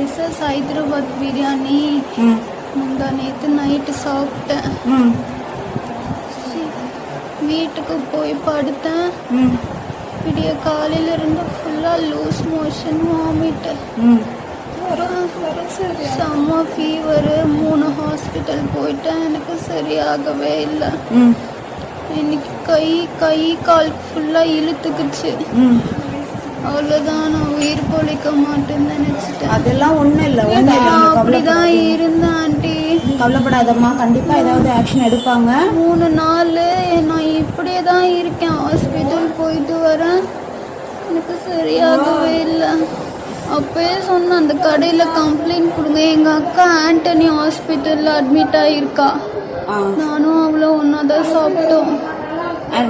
SS Hyderabad biryani முந்தா நேற்று night சாப்பிட்டேன். சி, வீட்டுக்கு போய் படுத்தேன். ம் விடிய காலையில இருந்து ஃபுல்லாக லூஸ் மோஷன் வாமிட்டு ம் செம்ம ஃபீவரு மூணு ஹாஸ்பிட்டல் போயிட்டேன். எனக்கு சரியாகவே இல்லை. ம் இன்னைக்கு கை கை கால் ஃபுல்லாக இழுத்துக்குச்சு. அவ்வளோதான் நான் உயிர் பொழைக்க மாட்டேன்னு நினச்சிட்டேன். அதெல்லாம் ஒன்றும் இல்லை ஒன்றும் இல்லை. அப்படிதான் இருந்தேன் ஆண்டி. கவலைப்படாதம்மா. கண்டிப்பாக ஏதாவது ஆக்ஷன் எடுப்பாங்க. மூணு நாள் நான் இப்படியே தான் இருக்கேன். ஹாஸ்பிட்டல் போயிட்டு வரேன். எனக்கு சரியாகவே இல்லை. அப்பயே சொன்னேன் அந்த கடையில் கம்ப்ளைண்ட் கொடுங்க. எங்கள் அக்கா ஆண்டனி ஹாஸ்பிட்டலில் அட்மிட் ஆகியிருக்கா நானும் அவ்வளோ ஒன்றா தான் சாப்பிட்டோம்.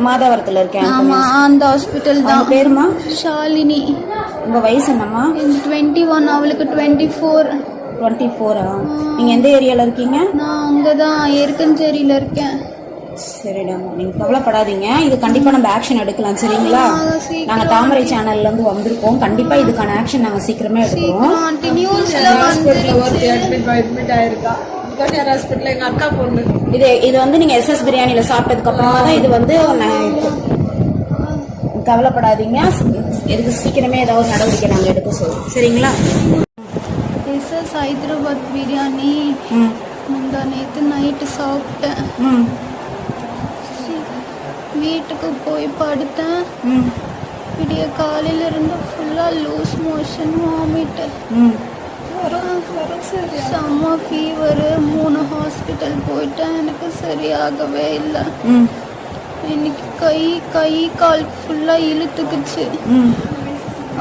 மாதாவரத்தில் இருக்கேன் ஆமாம் அந்த ஹாஸ்பிட்டல் தான். பேருமா? ஷாலினி. உங்க வயசு என்னம்மா? டுவெண்ட்டி ஒன் அவளுக்கு டுவெண்ட்டி ஃபோர் டுவெண்ட்டி ஃபோரா நீங்க எந்த ஏரியால இருக்கீங்க? நான் அங்கே தான் ஏற்கஞ்சேரியில் இருக்கேன். சரிடாம்மா நீங்க கவலைப்படாதீங்க. இது கண்டிப்பா நம்ம ஆக்ஷன் எடுக்கலாம் சரிங்களா? நாங்க சீக்கிரம். நாங்க தாமரை சேனல்ல இருந்து வந்திருக்கோம். கண்டிப்பா இதுக்கான ஆக்ஷன் நாங்க சீக்கிரமே எடுக்கிறோம். நியூஸ்ல ஹாஸ்பிட்டல் எங்க அக்கா பொண்ணு. இது இது வந்து நீங்க எஸ்எஸ் பிரியாணில சாப்பிட்டதுக்கு அப்புறமா தான் இது வந்து கவலைப்படாதீங்க. இதுக்கு சீக்கிரமே ஏதாவது நடவடிக்கை நாங்க எடுக்க சொல்றோம். சரிங்களா? எஸ்எஸ் ஹைதராபாத் பிரியாணி முந்தா நேற்று நைட்டு சாப்பிட்டேன். வீட்டுக்கு போய் படுத்தேன். விடிய காலையில இருந்து ஃபுல்லாக லூஸ் மோஷன் வாமிட்டு ம் செம்ம ஃபீவரு மூணு ஹாஸ்பிட்டல் போயிட்டேன். எனக்கு சரியாகவே இல்லை. இன்னைக்கு கை கை கால் ஃபுல்லாக இழுத்துக்குச்சு.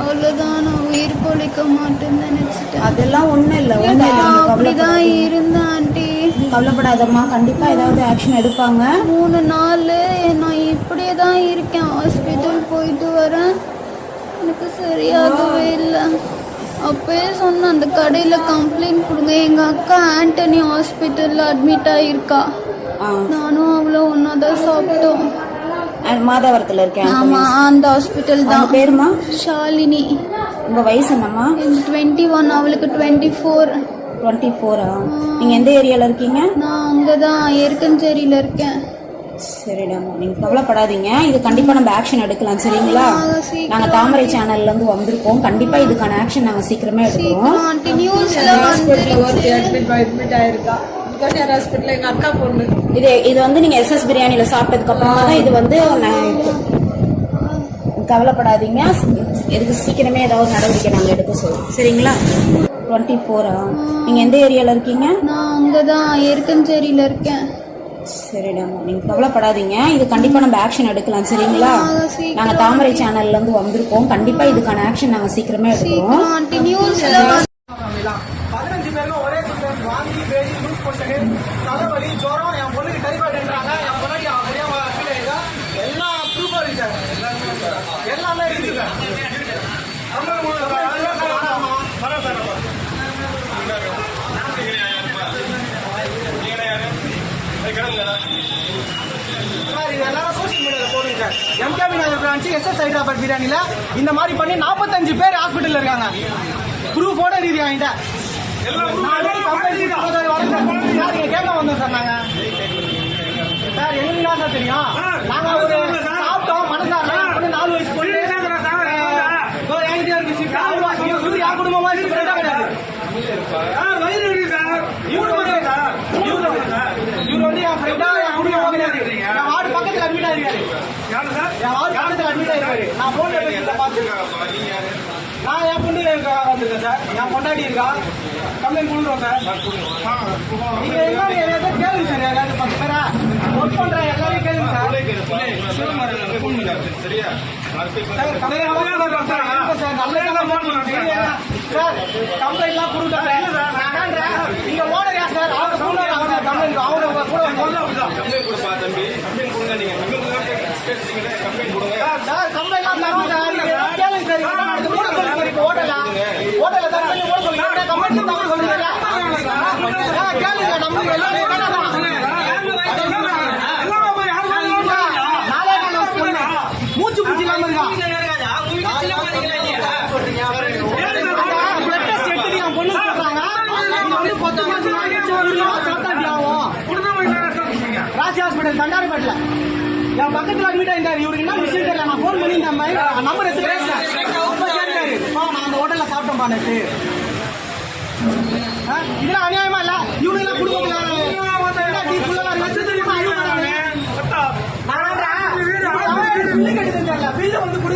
அவ்வளோதான் நான் உயிர் பொழைக்க மாட்டேன்னு நினச்சிட்டேன். அதெல்லாம் ஒன்றும் இல்லை ஒன்றும் இல்லை. அப்படிதான் இருந்தேன் ஆண்டி. கவலைப்படாதம்மா. கண்டிப்பா ஏதாவது ஆக்ஷன் எடுப்பாங்க. மூணு நாள் நான் இப்படியே தான் இருக்கேன். ஹாஸ்பிட்டல் போயிட்டு வரேன். எனக்கு சரியாகவே இல்லை. அப்பயே சொன்னேன் அந்த கடையில் கம்ப்ளைண்ட் கொடுங்க. எங்கள் அக்கா ஆண்டனி ஹாஸ்பிட்டலில் அட்மிட் ஆகியிருக்கா ஆ. நானும் அவ்வளோ ஒன்றா தான் சாப்பிட்டோம். அஹ் மாதாவரத்தில் இருக்கேன் ஆமாம் அந்த ஹாஸ்பிட்டல் உங்க தான். பேருமா? ஷாலினி. உங்க வயசு என்னம்மா? டுவெண்ட்டி ஒன் அவளுக்கு டுவெண்ட்டி ஃபோர் டுவெண்ட்டி ஃபோரா நீங்க எந்த ஏரியால இருக்கீங்க? நான் அங்கே தான் ஏற்கஞ்சேரியில் இருக்கேன். சரிடாம்மா நீங்க கவலைப்படாதீங்க. இது கண்டிப்பா நம்ம ஆக்ஷன் எடுக்கலாம் சரிங்களா? நாங்க சீக்கிரம். நாங்க தாமரை சேனல்ல இருந்து வந்திருக்கோம். கண்டிப்பா இதுக்கான ஆக்ஷன் நாங்க சீக்கிரமே எடுக்கிறோம். இது இது வந்து நீங்க எஸ்எஸ் பிரியாணில சாப்பிட்டதுக்கு அப்புறமா தான் இது வந்து கவலைப்படாதீங்க. இதுக்கு சீக்கிரமே ஏதாவது நடவடிக்கை நாங்க எடுக்க சொல்றோம். சரிங்களா? டுவெண்ட்டி ஃபோரா நீங்க எந்த ஏரியால இருக்கீங்க? நான் அங்கே தான் ஏற்கஞ்சேரியில் இருக்கேன். சரிடாம்மா நீங்க கவலைப்படாதீங்க. இது கண்டிப்பா நம்ம ஆக்ஷன் எடுக்கலாம் சரிங்களா? நாங்க சீக்கிரம். நாங்க தாமரை சேனல்ல இருந்து வந்திருக்கோம். கண்டிப்பா இதுக்கான ஆக்ஷன் நாங்க சீக்கிரமே எடுக்கிறோம் பதினஞ்சு பேருமே ஒரே போஷனு தலைவலி ஜுரம் என் பொண்ணுக்கு டைஃபாய்டுன்றாங்க என் பொண்ணாடி அப்படியே ஃபீல் ஆயிடுதா எல்லா ப்ரூஃபும் இருக்கு சார் எல்லாமே இருக்குது சார் சார் இது எல்லாரும் சோஷியல் மீடியாவில் போடுங்க sir MKP Nagar branch SS Hyderabad பிரியாணியில் இந்த மாதிரி பண்ணி நாற்பத்தஞ்சு பேர் ஹாஸ்பிட்டலில் இருக்காங்க. ப்ரூஃபோட ரீதி வாங்கிட்டேன் கேட்க வந்தோம் சார் நாங்க. சார் எங்களுக்கு என்ன சார் தெரியும்? நாங்க ஒரு சாப்பிட்டோம் மனசார நாலு வயசு பொண்ணு குடும்பமா கிடையாது. வந்து இவரு வந்து என் ஃப்ரெண்டா என் குடும்பமா கிடையாது வார்டு பக்கத்துல அட்மிட் ஆயிருக்காரு. என் நான் போன் நான் என் பொண்ணு வந்திருக்கேன் சார். என் பொண்டாட்டி இருக்கா கம்ப்ளைண்ட் கொடுக்குறோம் சார். நீங்க என்ன ஏதாவது கேளுங்க சார். யாராவது பத்து பேரா? ஒர்க் பண்ற எல்லாரும் கேளுங்க சார். சார் கம்ப்ளைண்ட் எல்லாம் சார். சார் நல்ல சார். கம்ப்ளைண்ட்லாம் கொடுக்குறேன் நான் நீங்க ஓனர் சார்? அவர் சொல்லுவாங்க சார். கம்ப்ளைண்ட் அவங்க கூட வந்து மூச்சு பூச்சி இல்லாம ராசி ஹாஸ்பிட்டல் தண்டாரப்பேட்டில் என் பக்கத்துல அட்மிட் ஆயிருந்தாரு இவருக்கு என்ன விஷயம் தெரியல? நான் ஃபோன் பண்ணி இந்த மாதிரி நம்பர் எடுத்து பேசுறேன். அப்ப கேட்டாரு. "பா, நான் அந்த ஹோட்டல்ல சாப்பிட்டேன் பானட்டு இதெல்லாம் அநியாயமா இல்ல? இவனுக்கு எல்லாம் குடும்பத்துல பில்லு வந்து குடி